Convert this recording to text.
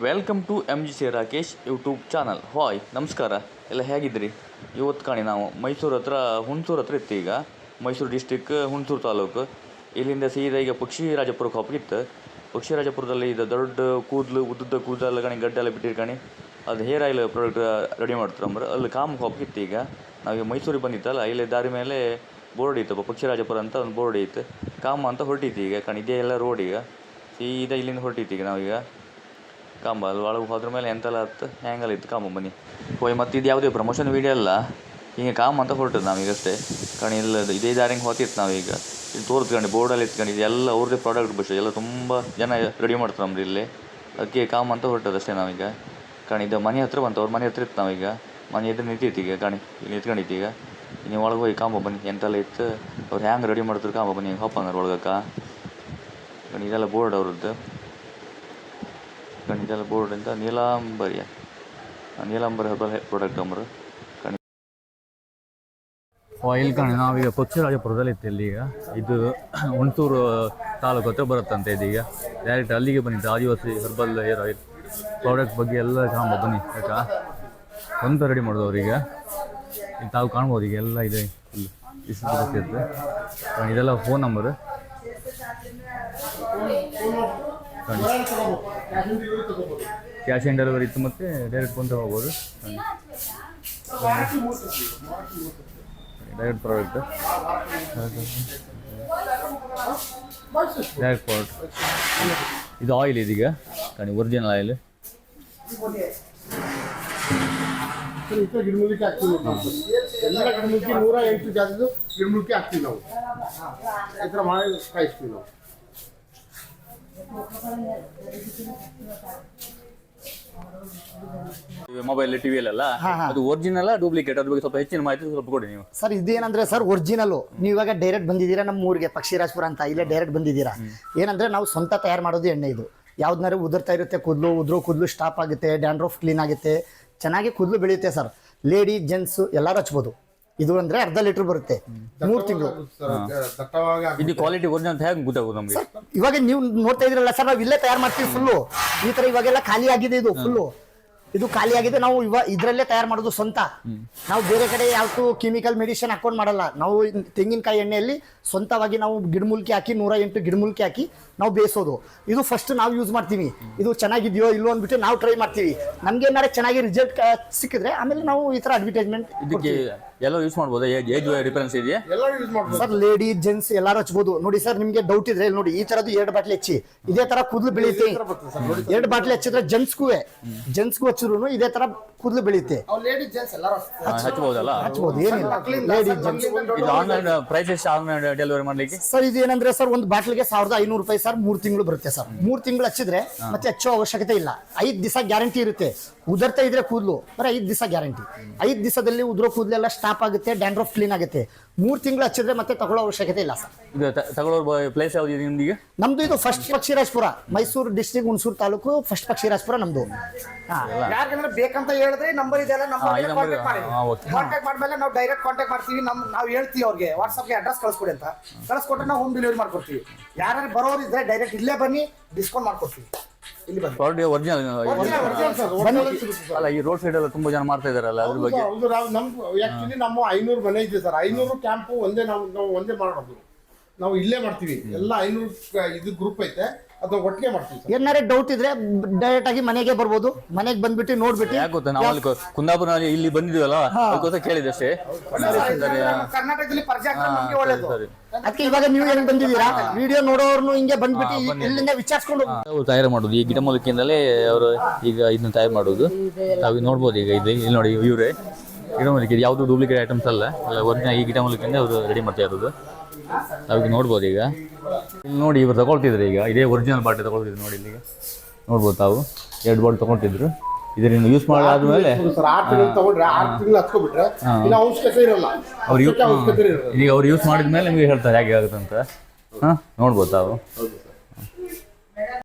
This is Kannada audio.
Welcome to M G C Rakesh YouTube channel hi ನಮಸ್ಕಾರ. ಎಲ್ಲ ಹೇಗಿದ್ರಿ ಇವತ್ತು ಕಾಣಿ ನಾವು ಮೈಸೂರು ಹತ್ರ, ಹುಣಸೂರು ಹತ್ರ ಇತ್ತು ಈಗ. ಮೈಸೂರು ಡಿಸ್ಟಿಕ್ ಹುಣಸೂರು ತಾಲೂಕು. ಇಲ್ಲಿಂದ ಸೀದಾ ಈಗ ಪಕ್ಷಿ ರಾಜಪುರಕ್ಕೆ ಪಕ್ಷಿರಾಜಪುರದಲ್ಲಿ ಪಕ್ಷಿ ರಾಜಪುರದಲ್ಲಿ ಇದು ದೊಡ್ಡ ಕೂದಲು, ಉದ್ದುದ್ದ ಕೂದಲು ಕಣಿ ಗಡ್ಡೆಲ್ಲ ಬಿಟ್ಟಿರ್ಕಣಿ ಅದು ಹೇರ್ ಆಯಿಲ್ ಪ್ರಾಡಕ್ಟ್ ರೆಡಿ ಮಾಡ್ತಾರೆ ಅಂದ್ರೆ. ಅಲ್ಲಿ ಕಾಮ್ ಹೋಗಿತ್ತು ಈಗ. ನಾವೀಗ ಮೈಸೂರಿಗೆ ಬಂದಿತ್ತಲ್ಲ, ಇಲ್ಲಿ ದಾರಿ ಮೇಲೆ ಬೋರ್ಡ್ ಇತ್ತು ಪಕ್ಷಿರಾಜಪುರ ಅಂತ ಒಂದು ಬೋರ್ಡ್ ಇತ್ತು. ಕಾಮ ಅಂತ ಹೊರಟಿತ್ತು ಈಗ ಕಣಿ. ಇದೇ ಎಲ್ಲ ರೋಡ್ ಈಗ. ಸೀದಾ ಇಲ್ಲಿಂದ ಹೊರಟಿತ್ತು ಈಗ ನಾವೀಗ. ಕಾಂಬ ಅಲ್ಲಿ ಒಳಗೆ ಹೋದ್ರ ಮೇಲೆ ಎಂತೆಲ್ಲ ಹತ್ತು ಹ್ಯಾಂಗಲ್ಲ ಇತ್ತು ಕಂಬ ಬನ್ನಿ ಹೋಯ್, ಮತ್ತು ಇದು ಯಾವುದೇ ಪ್ರಮೋಷನ್ ವೀಡಿಯೋ ಅಲ್ಲ? ಹಿಂಗೆ ಕಾಮ್ ಅಂತ ಹೊರಟದ್ದು ನಾವೀಗಷ್ಟೇ. ಕಣಿ ಇಲ್ಲ, ಇದೇ ದಾರಿಂಗೆ ಹೋತಿತ್ತು ನಾವೀಗ. ಇಲ್ಲಿ ತೋರಿಸ್ಕೊಂಡು ಬೋರ್ಡಲ್ಲಿ ಇತ್ಕೊಂಡು ಇದೆಲ್ಲ ಅವ್ರದ್ದೇ ಪ್ರಾಡಕ್ಟ್ ಬಿಟ್ಟು ಎಲ್ಲ ತುಂಬ ಜನ ರೆಡಿ ಮಾಡ್ತಾರೆ ನಮ್ದು ಇಲ್ಲಿ. ಅದಕ್ಕೆ ಕಾಮ್ ಅಂತ ಹೊರಟದ ಅಷ್ಟೇ ನಾವೀಗ. ಕಣಿ, ಇದು ಮನೆ ಹತ್ರ ಬಂತು. ಅವ್ರ ಮನೆ ಹತ್ರ ಇತ್ತು ನಾವೀಗ. ಮನೆ ಎದುರು ನಿಂತಿತ್ತು ಈಗ, ಕಣಿ. ಇಲ್ಲಿ ನಿಂತ್ಕೊಂಡಿತ್ತು ಈಗ. ನೀವು ಒಳಗೆ ಹೋಗಿ ಕಾಂಬ ಬನ್ನಿ ಎಂತೆಲ್ಲ ಇತ್ತು? ಅವ್ರು ಹ್ಯಾಂಗೆ ರೆಡಿ ಮಾಡ್ತಾರೆ ಕಾಂಬ ಬನ್ನಿ ಹೋಪಂಗಾರ ಒಳಗಕ್ಕ. ಇದೆಲ್ಲ ಬೋರ್ಡ್ ಅವ್ರದ್ದು. ಕಣಿ ಬೋರ್ಡಿಂದ ನೀಲಾಂಬರಿಯ ನೀಲಾಂಬರಿ ಹಬಲ್ ಪ್ರಾಡಕ್ಟ್ ಅಂಬರು. ಕಣಿ ಇಲ್ಲಿ ಕಣಿ, ನಾವೀಗ ಪಕ್ಷಿರಾಜಪುರದಲ್ಲಿ ಇತ್ತು ಈಗ. ಇದು ಹುಣಸೂರು ತಾಲೂಕು ಹತ್ರ ಬರುತ್ತಂತೆ ಇದೀಗ ಡೈರೆಕ್ಟ್ ಅಲ್ಲಿಗೆ ಬಂದಿತ್ತು Adivasi herbal hair oil product ಬಗ್ಗೆ ಎಲ್ಲ ಕಾಂಬ ಬನ್ನಿ, ಆಯ್ತಾ? ಸ್ವಂತ ರೆಡಿ ಮಾಡೋದು ಅವ್ರೀಗ ತಾವು ಕಾಣ್ಬೋದು ಈಗ ಎಲ್ಲ ಇದೆ. ಇಲ್ಲಿ ಇದೆಲ್ಲ phone number cash on delivery ಇತ್ತು ಮತ್ತು ಡೈರೆಕ್ಟ್ ಬಂದು ಹೋಗ್ಬೋದು. ಡೈರೆಕ್ಟ್ ಪ್ರಾಡಕ್ಟ್ ಡೈರೆಕ್ಟ್ ಪ್ರಾಡಕ್ಟ್ ಇದು ಆಯಿಲ್ ಇದೀಗ. ಕಾಣಿ ಒರಿಜಿನಲ್ ಆಯಿಲ್ ಗಿಡಮೂಲಿಕೆ ಹಾಕ್ತೀವಿ ಎಲ್ಲ ನೂರ ಎಂಟು ಜಾತಿದು ಗಿಡಮೂಲಿಕೆ ಹಾಕ್ತೀವಿ ನಾವು. ಈ ಥರ ಮಾಡಿ ಕಾಯಿಸ್ತೀವಿ ನಾವು. ಮೊಬೈಲ್ ಟಿವಿ ಅದು ಒರಿಜಿನಲ್ ಡೂಪ್ಲಿಕೇಟ್ ಅದ್ರ ಬಗ್ಗೆ ಸ್ವಲ್ಪ ಹೆಚ್ಚಿನ ಮಾಹಿತಿ ಸ್ವಲ್ಪ ಕೊಡಿ ನೀವು. ಸರ್ ಇದೇನಂದ್ರೆ ಸರ್ ಒರಿಜಿನಲ್ ನೀವು ಇವಾಗ ಡೈರೆಕ್ಟ್ ಬಂದಿದ್ದೀರಾ ನಮ್ಮ ಊರಿಗೆ ಪಕ್ಷಿರಾಜ್ಪುರ ಅಂತ ಇಲ್ಲೇ ಡೈರೆಕ್ಟ್ ಬಂದಿದ್ದೀರಾ? ಏನಂದ್ರೆ ನಾವು ಸ್ವಂತ ತಯಾರು ಮಾಡೋದು ಎಣ್ಣೆ ಇದು. ಯಾವ್ದನ್ನಾರು ಉದುರ್ತಾ ಇರುತ್ತೆ ಕೂದಲು ಉದ್ರು ಕೂದಲು ಸ್ಟಾಪ್ ಆಗುತ್ತೆ ಡ್ಯಾಂಡ್ರೋಫ್ ಕ್ಲೀನ್ ಆಗುತ್ತೆ. ಚೆನ್ನಾಗಿ ಕೂದಲು ಬೆಳೆಯುತ್ತೆ ಸರ್. ಲೇಡಿ ಜೆಂಟ್ಸ್ ಎಲ್ಲರೂ ಹಚ್ಬೋದು. ಇದು ಅಂದ್ರೆ ಅರ್ಧ ಲೀಟರ್ ಬರುತ್ತೆ. ಮೂರು ತಿಂಗಳು. ಇದು ಕ್ವಾಲಿಟಿ ಒರಿಜಿನಲ್ ಅಂತ ಹೇಗೆ ಗೊತ್ತಾಗೋದು ನಮಗೆ? ಇವಾಗ ನೀವು ನೋಡ್ತಾ ಇದ್ರಲ್ಲ ಸರ್ ನಾವು ಇಲ್ಲೇ ತಯಾರು ಮಾಡ್ತೀವಿ ಫುಲ್ಲು ಈ ತರ ಇವಾಗೆಲ್ಲ ಖಾಲಿ ಆಗಿದೆ ಇದು ಫುಲ್ಲು ಇದು ಖಾಲಿ ಆಗಿದೆ ನಾವು ಇವಾಗ ಇದ್ರಲ್ಲೇ ತಯಾರು ಮಾಡೋದು ಸ್ವಂತ. ನಾವು ಬೇರೆ ಕಡೆ ಯಾವತ್ತು ಕೆಮಿಕಲ್ ಮೆಡಿಸಿನ್ ಹಾಕೊಂಡು ಮಾಡಲ್ಲ. ನಾವು ತೆಂಗಿನಕಾಯಿ ಎಣ್ಣೆಯಲ್ಲಿ ಸ್ವಂತವಾಗಿ ನಾವು ಗಿಡಮೂಲಿಕೆ ಹಾಕಿ ನೂರ ಎಂಟು ಗಿಡಮೂಲಿಕೆ ಹಾಕಿ ನಾವು ಬೇಯಿಸೋದು. ಇದು ಫಸ್ಟ್ ನಾವು ಯೂಸ್ ಮಾಡ್ತೀವಿ. ಇದು ಚೆನ್ನಾಗಿದೆಯೋ ಇಲ್ಲೋ ಅಂದ್ಬಿಟ್ಟು ನಾವು ಟ್ರೈ ಮಾಡ್ತೀವಿ. ನಮ್ಗೆ ಏನಾರ ಚೆನ್ನಾಗಿ ರಿಸಲ್ಟ್ ಸಿಕ್ಕಿದ್ರೆ ಆಮೇಲೆ ನಾವು ಈ ತರ ಅಡ್ವರ್ಟೈಸ್ಮೆಂಟ್ ಇದಕ್ಕೆ ಎಲ್ಲ ಯೂಸ್ ಮಾಡ್ಬೋದು? ಏಜ್ ಡಿಫರೆನ್ಸ್ ಇದೆಯಾ? ಎಲ್ಲರೂ ಯೂಸ್ ಮಾಡಬಹುದು ಸರ್ ಲೇಡಿ ಜೆಂಟ್ಸ್ ಎಲ್ಲಾರು ಹಚ್ಬೋದು. ನೋಡಿ ಸರ್ ನಿಮ್ಗೆ ಡೌಟ್ ಇದ್ರೆ ಇಲ್ಲಿ ನೋಡಿ ಈ ತರದ್ದು ಎರಡು ಬಾಟ್ಲಿ ಹಚ್ಚಿ. ಇದೇ ತರ ಕೂದಲು ಬೆಳೆಯುತ್ತೆ. ಎರಡು ಬಾಟ್ಲಿ ಹಚ್ಚಿದ್ರೆ ಜೆಂಟ್ಸ್ಗೂ ಜೆಂಟ್ಸ್ಗೂ ಹಚ್ಚಿದ್ರು ಇದೇ ತರ ಕೂದಲು ಬೆಳೆಯುತ್ತೆ. ಲೇಡಿ ಜೆಂಟ್ಸ್ ಎಲ್ಲರೂ ಹಚ್ಬೋದಲ್ಲ? ಹಚ್ಬೋದು ಏನಿಲ್ಲ. ಲೇಡಿ ಜೆಂಟ್ಸ್ ಇದು ಆನ್ಲೈನ್ ಪ್ರೈಸ್ ಎಷ್ಟು ಆನ್ಲೈನ್ ಡೆಲಿವರಿ ಮಾಡ್ಲಿಕ್ಕೆ? ಸರ್ ಇದು ಏನಂದ್ರೆ ಸರ್ ಒಂದು ಬಾಟ್ಲಿಗೆ ಸಾವಿರದ ಐನೂರು ರೂಪಾಯಿ ಸರ್ ಮೂರ್ ತಿಂಗಳು ಬರುತ್ತೆ ಸರ್. ಮೂರ್ ತಿಂಗಳು ಹಚ್ಚಿದ್ರೆ ಮತ್ತೆ ಹಚ್ಚೋ ಅವಶ್ಯಕತೆ ಇಲ್ಲ. ಐದು ದಿವಸ ಗ್ಯಾರಂಟಿ ಇರುತ್ತೆ. ಉದರ್ತಾ ಇದ್ರೆ ಕೂದಲು. ಬರೀ ಐದು ದಿವಸ ಗ್ಯಾರಂಟಿ. ಐದು ದಿವಸದಲ್ಲಿ ಉದುರೋ ಕೂದಲೆಲ್ಲ ಸ್ಟಾಪ್ ಆಗುತ್ತೆ ಡ್ಯಾಂಡ್ರಫ್ ಕ್ಲೀನ್ ಆಗುತ್ತೆ. ಮೂರ್ ತಿಂಗಳು ಹಚ್ಚಿದ್ರೆ ಮತ್ತೆ ತಗೊಳ್ಳೋ ಅವಶ್ಯಕತೆ ಇಲ್ಲ ಸರ್. ಇದು ತಗೊಳ್ಳೋ ಪ್ಲೇಸ್ ಯಾವ್ದು ನಿಮಗೆ ನಮ್ದು ಇದು first Pakshirajpura Mysuru district Hunsur taluk first Pakshirajpura ನಮ್ದು. ಹಾ. ಯಾರಿಗಂದ್ರೆ ಬೇಕಂತ ಹೇಳಿದ್ರೆ ನಂಬರ್ ಇದೆಲ್ಲ ಹಾ, ಈ ನಂಬರ್ ಕಾಂಟ್ಯಾಕ್ಟ್ ಮಾಡಿ. ಹಾ. ಕಾಂಟ್ಯಾಕ್ಟ್ ಮಾಡ್ಮೇಲೆ ನಾವು ಡೈರೆಕ್ಟ್ ಕಾಂಟ್ಯಾಕ್ಟ್ ಮಾಡ್ತೀವಿ. ನಮ್ ನಾವು ಹೇಳ್ತೀವಿ ಅವ್ರಿಗೆ ವಾಟ್ಸ್ಆಪ್ಗೆ ಅಡ್ರೆಸ್ ಕಳಿಸ್ಕೊಡಿ ಅಂತ. ಕಳಿಸ್ಕೊಟ್ರೆ ನಾವು ಹೋಮ್ ಡೆಲಿವರಿ ಮಾಡ್ಕೊಡ್ತೀವಿ. ಯಾರು ಬರೋರು ಇದ್ರೆ ಡೈರೆಕ್ಟ್ ಇಲ್ಲೇ ಬನ್ನಿ ಡಿಸ್ಕೌಂಟ್ ಮಾಡ್ಕೊಡ್ತೀವಿ. ಇಲ್ಲಿ ಬನ್ನಿ. ಕ್ವಾಲಿಟಿ ಒರಿಜಿನಲ್ ಅಲ್ಲ ಈ ರೋಡ್ ಸೈಡ್ ಎಲ್ಲ ತುಂಬಾ ಜನ ಮಾಡ್ತಾ ಇದಾರಲ್ಲ ಅದ್ರ ಬಗ್ಗೆ? ಹೌದು ನಾವು ನಮ್ ಆಕ್ಚುಲಿ ನಮ್ಮ ಐನೂರು ಮನೆ ಇದೆ ಸರ್ ಐನೂರು ಕ್ಯಾಂಪು ಒಂದೇ ನಾವು ನಾವು ಒಂದೇ ಮಾಡೋದು. ನಾವು ಇಲ್ಲೇ ಮಾಡ್ತೀವಿ. ಎಲ್ಲ ಐನೂರು ಇದು ಗ್ರೂಪ್ ಐತೆ. ಅದನ್ನ ಒಟ್ಟಿಗೆ ಮಾಡ್ತೀವಿ ಸರ್. ಏನಾರ ಡೌಟ್ ಇದ್ರೆ ಡೈರೆಕ್ಟ್ ಆಗಿ ಮನೆಗೆ ಬರ್ಬೋದು. ಮನೆಗೆ ಬಂದ್ಬಿಟ್ಟು ನೋಡ್ಬಿಟ್ಟು ಯಾಕೆ ಗೊತ್ತಾ? ನಾವು ಅಲ್ಲಿ ಕುಂದಾಪುರನಲ್ಲಿ ಇಲ್ಲಿ ಬಂದಿದ್ದೀವಲ್ಲ? ಅದಕ್ಕೋಸ್ಕರ ಕೇಳಿದೆ ಅಷ್ಟೇ ನಮ್ಮ ಕರ್ನಾಟಕದಲ್ಲಿ ಪರಿಚಯ ಆಗ್ತದೆ ನಮ್ಗೆ ಒಳ್ಳೇದು. ಸರಿ. ಅದಕ್ಕೆ ಇವಾಗ ನೀವು ಹೆಂಗ್ ಬಂದಿದ್ದೀರಾ? ವಿಡಿಯೋ ನೋಡೋರ್ನು ಹಿಂಗೆ ಬಂದ್ಬಿಟ್ಟು ಇಲ್ಲಿಂದ ವಿಚಾರಿಸ್ಕೊಂಡು ಅವ್ರು ಅವರು ತಯಾರು ಮಾಡೋದು. ಈ ಗಿಡಮೂಲಿಕೆಯಿಂದಲೇ ಅವರು ಈಗ ಇದನ್ನ ತಯಾರು ಮಾಡೋದು. ತಾವು ನೋಡ್ಬೋದು ಈಗ ಇದು ಇಲ್ಲಿ ನೋಡಿ ಇವರೇ. ಗಿಡಮೂಲಿಕೆ ಇದು. ಯಾವುದು ಡೂಪ್ಲಿಕೇಟ್ ಐಟಮ್ಸ್ ಅಲ್ಲ. ಎಲ್ಲ ಒರಿಜಿನಲ್ ಈ ಗಿಡಮೂಲಿಕೆಯಿಂದ ಅವರು ರೆಡಿ ಮಾಡ್ತಾ ಇರೋದು. ತಾವಿಗೆ ನೋಡ್ಬೋದು ಈಗ. ಇಲ್ಲಿ ನೋಡಿ ಇವರು ತಗೊಳ್ತಿದ್ರು ಈಗ. ಇದೇ ಒರಿಜಿನಲ್ ಬಾಟೆ ತಗೊಳ್ತಿದ್ರು ನೋಡಿ ಇಲ್ಲಿಗೆ. ನೋಡ್ಬೋದು ತಾವು. ಎರಡು ಬಾಟಲ್ ತಗೊಳ್ತಿದ್ರು. ಇದರಿಂದ ಯೂಸ್ ಮಾಡಾದ್ಮೇಲೆ ಅವ್ರು ಈಗ ಅವ್ರು ಯೂಸ್ ಮಾಡಿದ್ಮೇಲೆ ನಿಮಗೆ ಹೇಳ್ತಾರೆ ಹೇಗೆ ಆಗುತ್ತೆ ಅಂತ. ಹಾಂ ನೋಡ್ಬೋದು ತಾವು.